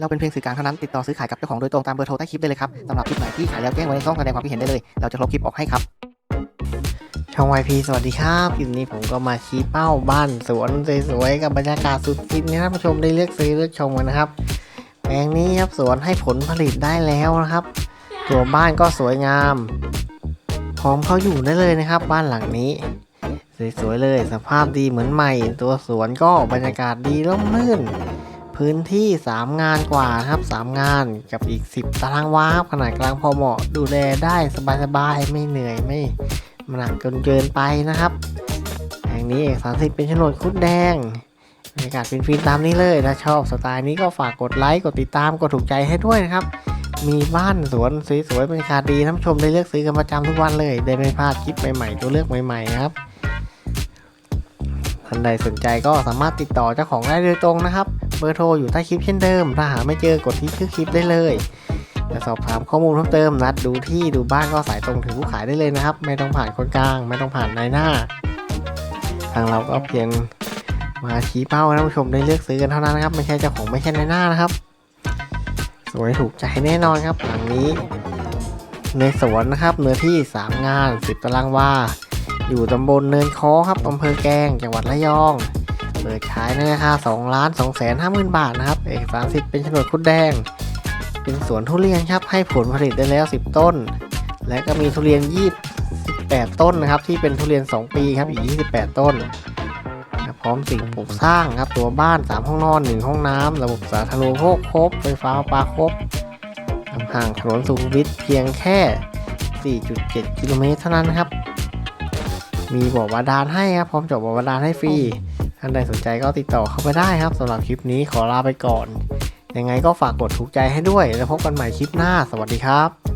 เราเป็นเพียงสื่อกลางเท่านั้นติดต่อซื้อขายกับเจ้าของโดยตรงตามเบอร์โทรใต้คลิปได้เลยครับสำหรับคลิปไหนที่ขายแล้วแจ้งไว้ในช่องแสดงความคิดเห็นได้เลย เราจะลบคลิปออกให้ครับ ช่อง YP สวัสดีครับคลิปนี้ผมก็มาชี้เป้าบ้านสวนสวยๆกับบรรยากาศสุดฟินให้ท่านผู้ชมได้เลือกซื้อเลือกชมกันนะครับแปลงนี้ครับสวนให้ผลผลิตได้แล้วนะครับ ตัวบ้านก็สวยงามพร้อมเข้าอยู่ได้เลยนะครับ บ้านหลังนี้สวยๆเลย สภาพดีเหมือนใหม่ ตัวสวนก็บรรยากาศดีร่มรื่น พื้นที่ 3 งานกว่านะครับ3งานกับอีก 10 ตารางวาขนาดกลางพอเหมาะดูแลได้สบายๆไม่เหนื่อยไม่มันหนักจนเกินไปนะครับแห่งนี้เอกสารสิทธิ์เป็นโฉนดคุดแดงบรรยากาศฟินๆตามนี้เลยถ้าชอบสไตล์นี้ก็ฝากกดไลค์กดติดตามกดถูกใจให้ด้วยนะครับมีบ้านสวนสวยๆบรรยากาศดีท่านชมได้เลือกซื้อกันประจำทุกวันเลย ได้ไม่พลาดคลิปใหม่ๆตัวเลือกใหม่ๆนะครับท่านใดสนใจก็สามารถติดต่อเจ้าของได้โดยตรงนะครับ เบอร์โทรอยู่ใต้คลิปเช่นเดิม ถ้าหาไม่เจอกดที่ชื่อคลิปได้เลยจะสอบถามข้อมูลเพิ่มเติมนัดดูที่ดูบ้านก็สายตรงถึงผู้ขายได้เลยนะครับ ไม่ต้องผ่านคนกลาง ไม่ต้องผ่านนายหน้า ทางเราก็เพียงมาชี้เป้าให้ท่านผู้ชมได้เลือกซื้อกันเท่านั้นนะครับ ไม่ใช่เจ้าของไม่ใช่นายหน้านะครับ สวยถูกใจแน่นอนครับหลังนี้ในสวนนะครับเนื้อที่ 3 งาน 10 ตารางวาอยู่ตำบลเนินคอครับอำเภอแกงจังหวัดระยอง เปิดขายในราคา2ล้าน2แสนห้าหมื่นบาทนะครับเอกสารสิทธิ์เป็นโฉนดคุดแดง เป็นสวนทุเรียนครับให้ผลผลิตได้แล้ว 10 ต้น และก็มีทุเรียน28 ต้นนะครับที่เป็นทุเรียน 2 ปีครับอีก 28 ต้นนะพร้อมสิ่งปลูกสร้างครับตัวบ้าน 3 ห้องนอน 1 ห้องน้ำระบบสาธารณูปโภคครบไฟฟ้าปลาครบห่างถนนสุขุมวิทเพียงแค่ 4.7 กิโลเมตรเท่านั้นครับ มีบ่อบาดาลให้ครับ พร้อมจาะบ่อบาดาลให้ฟรี ท่านใดสนใจก็ติดต่อเข้าไปได้ครับสำหรับคลิปนี้ขอลาไปก่อน ยังไงก็ฝากกดถูกใจให้ด้วย แล้วพบกันใหม่คลิปหน้า สวัสดีครับ